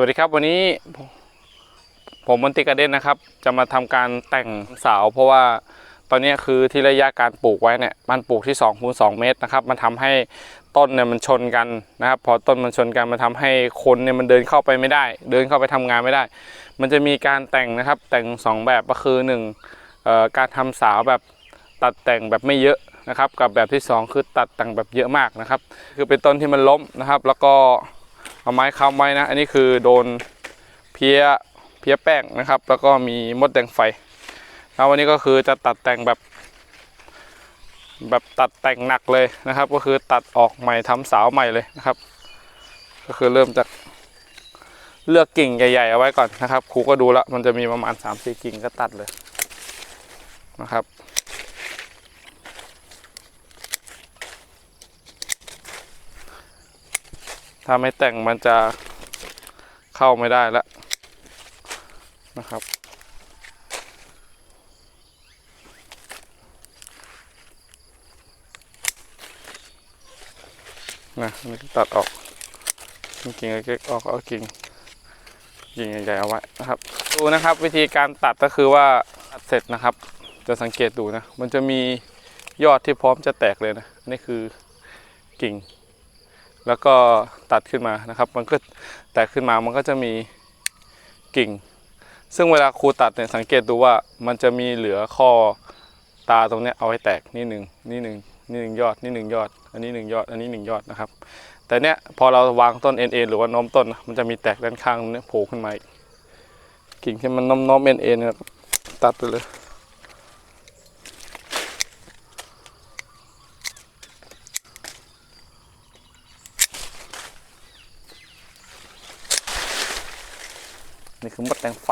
วัสดีครับวันนี้ผมมมนติกระเด็นนะครับ จะมาทำการแต่งเสาเพราะว่าตอนนี้คือที่ระยะการปลูกไว้เนี่ยมันปลูกที่2คูณ2เมตรนะครับ มันทำให้ต้นเนี่ยมันชนกันนะครับ พอต้นมันชนกันมันทำให้คนเนี่ยมันเดินเข้าไปไม่ได้ เดินเข้าไปทำงานไม่ได้ มันจะมีการแต่งนะครับ แต่งสองแบบก็คือหนึ่งเอ่อการทำเสาแบบตัดแต่งแบบไม่เยอะนะครับ กับแบบที่สองคือตัดแต่งแบบเยอะมากนะครับ คือเป็นต้นที่มันล้มนะครับ แล้วก็ เอาไม้ค้ำไว้นะ อันนี้คือโดนเพี้ยเพี้ยแป้งนะครับ แล้วก็มีมดแดงไฟแล้ววันนี้ก็คือจะตัดแต่งแบบ แบบตัดแต่งหนักเลยนะครับ ก็คือตัดออกใหม่ทำสาวใหม่เลยนะครับ ก็คือเริ่มจากเลือกกิ่งใหญ่ๆเอาไว้ก่อนนะครับครูก็ดูแล้วมันจะมีประมาณ3-4กิ่งก็ตัดเลยนะครับ ถ้าไม่แต่งมันจะเข้าไม่ได้แล้วนะครับ นะนี่ตัดออกกิ่งเล็กๆออกเอากิ่งกิ่งใหญ่ๆเอาไว้นะครับ ดูนะครับวิธีการตัดก็คือว่าตัดเสร็จนะครับ จะสังเกตดูนะ มันจะมียอดที่พร้อมจะแตกเลยนะ นี่คือกิ่ง แล้วก็ตัดขึ้นมานะครับ มันก็แตกขึ้นมามันก็จะมีกิ่ง ซึ่งเวลาครูตัดเนี่ยสังเกตดูว่ามันจะมีเหลือข้อตาตรงนี้เอาไว้แตกนี่หนึ่งนี่หนึ่งนี่หนึ่งยอดนี่หนึ่งยอด อันนี้หนึ่งยอด อันนี้หนึ่งยอดนะครับ แต่เนี้ยพอเราวางต้นเอ็นเอ็นหรือว่าน้อมต้นนะมันจะมีแตกด้านข้างเนี้ยโผล่ขึ้นมาอีกกิ่งที่มันน้อมน้อมเอ็นเอ็นเนี่ยตัดไปเลย นี่คือมดแดงไฟ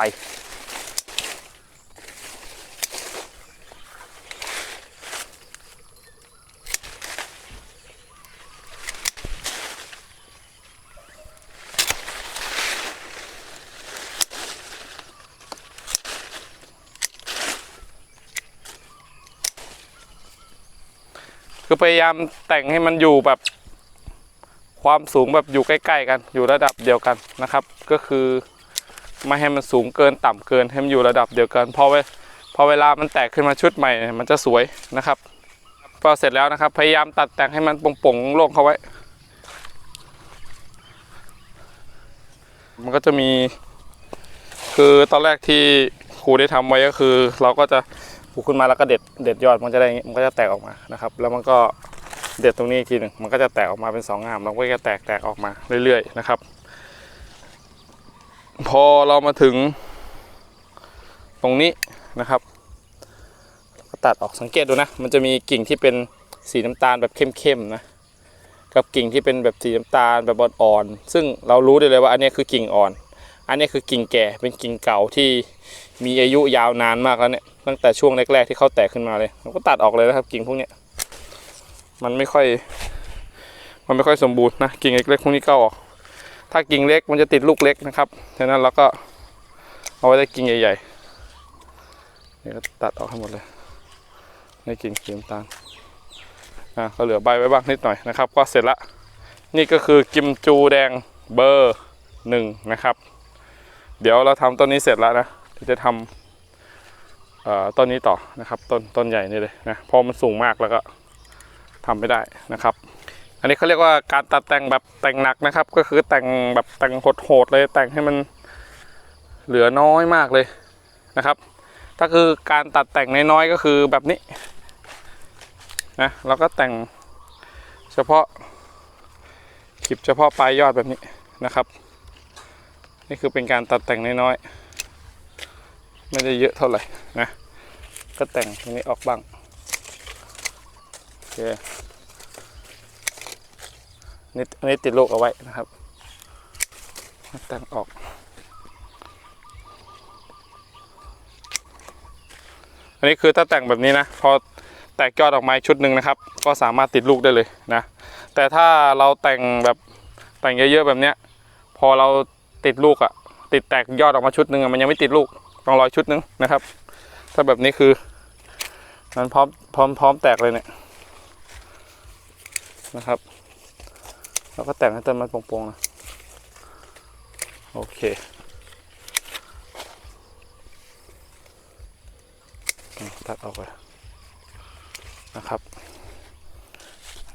คือพยายามแต่งให้มันอยู่แบบความสูงแบบอยู่ใกล้ ๆ กัน อยู่ระดับเดียวกันนะครับ ก็คือ ไม่ให้มันสูงเกินต่ำเกินให้มันอยู่ระดับเดียวกันพอเวพอเวลามันแตกขึ้นมาชุดใหม่เนี่ยมันจะสวยนะครับพอเสร็จแล้วนะครับ พยายามตัดแต่งให้มันโป่งๆโล่งเข้าไว้ มันก็จะมี คือตอนแรกที่ครูได้ทำไว้ก็คือ เราก็จะปลูกขึ้นมาแล้วก็เด็ดเด็ดยอดมันจะได้มันก็จะแตกออกมานะครับ แล้วมันก็เด็ดตรงนี้อีกทีหนึ่งมันก็จะแตกออกมาเป็นสองงามแล้วก็จะแตกแตกออกมาเรื่อยๆนะครับ พอเรามาถึงตรงนี้นะครับ ก็ตัดออกสังเกตดูนะ มันจะมีกิ่งที่เป็นสีน้ำตาลแบบเข้มๆนะกับกิ่งที่เป็นแบบสีน้ำตาลแบบอ่อนๆซึ่งเรารู้ได้เลยว่าอันนี้คือกิ่งอ่อน อันนี้คือกิ่งแก่เป็นกิ่งเก่าที่มีอายุยาวนานมากแล้วเนี่ยตั้งแต่ช่วงแรกๆที่เขาแตกขึ้นมาเลยเราก็ตัดออกเลยนะครับ กิ่งพวกเนี้ยมันไม่ค่อย มันไม่ค่อยสมบูรณ์นะกิ่งเล็กๆพวกนี้ก็ออก ถ้ากิ่งเล็กมันจะติดลูกเล็กนะครับฉะนั้นเราก็เอาไว้ได้กิ่งใหญ่ๆนี่ก็ตัดออกให้หมดเลยในกิ่งสีน้ำตาลอะก็เหลือใบไว้บ้างนิดหน่อยนะครับ ก็เสร็จละนี่ก็คือกิมจูแดงเบอร์หนึ่งนะครับ เดี๋ยวเราทำต้นนี้เสร็จแล้วนะจะทำต้นนี้ต่อนะครับ ต้นต้นใหญ่นี่เลยนะพราะมันสูงมากแล้วก็ทำไม่ได้นะครับ นนี้เขาเรียกว่าการตัดแต่งแบบแต่งหนักนะครับ ก็คือแต่งแบบแต่งโหดๆเลยแต่งให้มันเหลือน้อยมากเลยนะครับถ้าคือการตัดแต่งน้อยๆก็คือแบบนี้นะเราก็แต่งเฉพาะคลิปเฉพาะปลายยอดแบบนี้นะครับ นี่คือเป็นการตัดแต่งน้อยๆไม่ได้เยอะเท่าไหร่นะก็แต่งตรงนี้ออกบ้างโอเค นี่อันนี้ติดลูกเอาไว้นะครับแต่งออกอันนี้คือถ้าแต่งแบบนี้นะพอแตกยอดออกมาชุดหนึ่งนะครับ ก็สามารถติดลูกได้เลยนะ แต่ถ้าเราแต่งแบบแต่งเยอะๆแบบเนี้ย พอเราติดลูกอะติดแตกยอดออกมาชุดหนึ่งมันยังไม่ติดลูกต้องรอชุดหนึ่งนะครับ ถ้าแบบนี้คือมันพร้อมพร้อมพร้อมแตกเลยเนี่ยนะครับ แล้วก็แต่งให้ต้นมันโปร่งๆนะ โอเคตัดออกไปนะครับ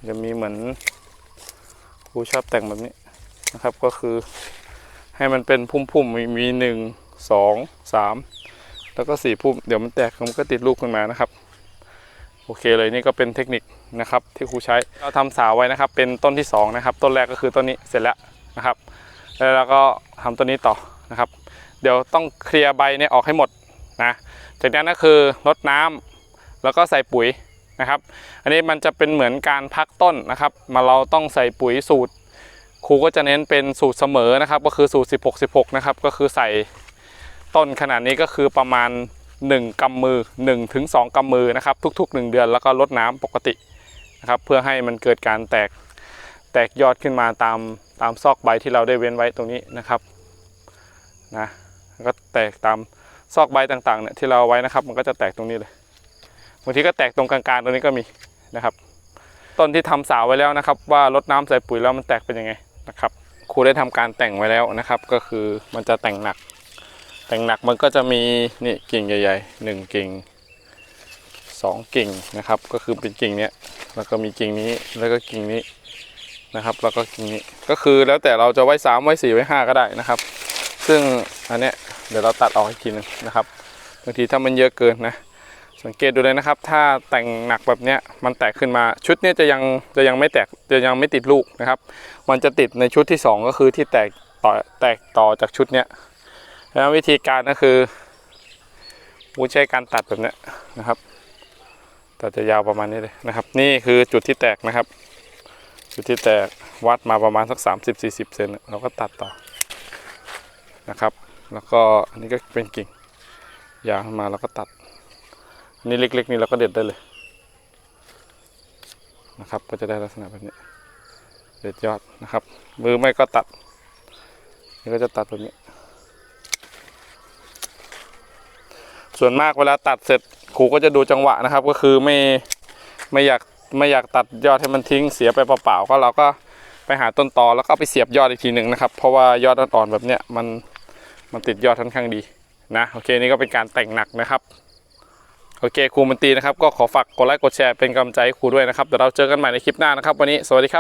จะมีเหมือนครูชอบแต่งแบบนี้นะครับก็คือให้มันเป็นพุ่มๆ มีมีหนึ่งสองสามแล้วก็สี่พุ่ม เดี๋ยวมันแตกมันก็ติดลูกขึ้นมานะครับ โอเคเลยนี่ก็เป็นเทคนิค นะครับที่ครูใช้เราทำสาวไว้นะครับ เป็นต้นที่สองนะครับต้นแรกก็คือต้นนี้เสร็จแล้วนะครับ แล้วเราก็ทำต้นนี้ต่อนะครับ เดี๋ยวต้องเคลียร์ใบเนี่ยออกให้หมดนะจากนั้นก็คือรดน้ำแล้วก็ใส่ปุ๋ยนะครับ อันนี้มันจะเป็นเหมือนการพักต้นนะครับ มาเราต้องใส่ปุ๋ยสูตร ครูก็จะเน้นเป็นสูตรเสมอนะครับ ก็คือสูตร 16 16 นะครับ ก็คือใส่ต้นขนาดนี้ก็คือประมาณ 1กำมือ1ถึง2กำมือนะครับ ทุก ๆ 1 เดือนแล้วก็ลดน้ำปกติ นะครับเพื่อให้มันเกิดการแตกแตกยอดขึ้นมาตามตามซอกใบที่เราได้เว้นไว้ตรงนี้นะครับนะก็แตกตามซอกใบต่างๆเนี่ยที่เราไว้นะครับ มันก็จะแตกตรงนี้เลยบางทีก็แตกตรงกลางๆตรงนี้ก็มีนะครับ ต้นที่ทำสาวไว้แล้วนะครับ ว่าลดน้ำใส่ปุ๋ยแล้วมันแตกเป็นยังไงนะครับครูได้ทำการแต่งไว้แล้วนะครับ ก็คือมันจะแต่งหนัก แต่งหนักมันก็จะมีนี่กิ่งใหญ่ๆหนึ่งกิ่งสองกิ่งนะครับ ก็คือเป็นกิ่งเนี้ย แล้วก็มีกิ่งนี้แล้วก็กิ่งนี้นะครับ แล้วก็กิ่งนี้ก็คือแล้วแต่เราจะไว้สามไว้สี่ไว้ห้าก็ได้นะครับ ซึ่งอันเนี้ยเดี๋ยวเราตัดออกอีกทีหนึงนะครับบางทีถ้ามันเยอะเกินนะสังเกตดูเลยนะครับ ถ้าแต่งหนักแบบเนี้ยมันแตกขึ้นมาชุดเนี้ยจะยังจะยังไม่แตกจะยังไม่ติดลูกนะครับ มันจะติดในชุดที่สองก็คือที่แตกต่อแตกต่อจากชุดเนี้ยแล้ววิธีการก็คือวูใช้การตัดแบบเนี้ยนะครับ แตัดจะยาวประมาณนี้เลยนะครับ นี่คือจุดที่แตกนะครับ จุดที่แตกวัดมาประมาณสัก 30-40เซนเราก็ตัดต่อนะครับ แล้วก็อันนี้ก็เป็นกิ่งยาวมาแล้วก็ตัดอันนี่เล็ก ๆ นี่เราก็เด็ดได้เลยนะครับ ก็จะได้ลักษณะแบบนี้ เด็ดยอดนะครับ มือไม่ก็ตัดนี่ก็จะตัดแบบนี้ ส่วนมากเวลาตัดเสร็จครูก็จะดูจังหวะนะครับ ก็คือไม่ไม่อยากไม่อยากตัดยอดให้มันทิ้งเสียไปเปล่าๆก็เราก็ไปหาต้นตอแล้วก็ไปเสียบยอดอีกทีหนึ่งนะครับเพราะว่ายอดอ่อนๆแบบเนี้ยมันมันติดยอดค่อนข้างดีนะโอเคนี่ก็เป็นการแต่งหนักนะครับโอเคครูมันตีนะครับก็ขอฝากกดไลค์กดแชร์เป็นกำลังใจให้ครูด้วยนะครับเดี๋ยวเราเจอกันใหม่ในคลิปหน้านะครับ วันนี้สวัสดีครับ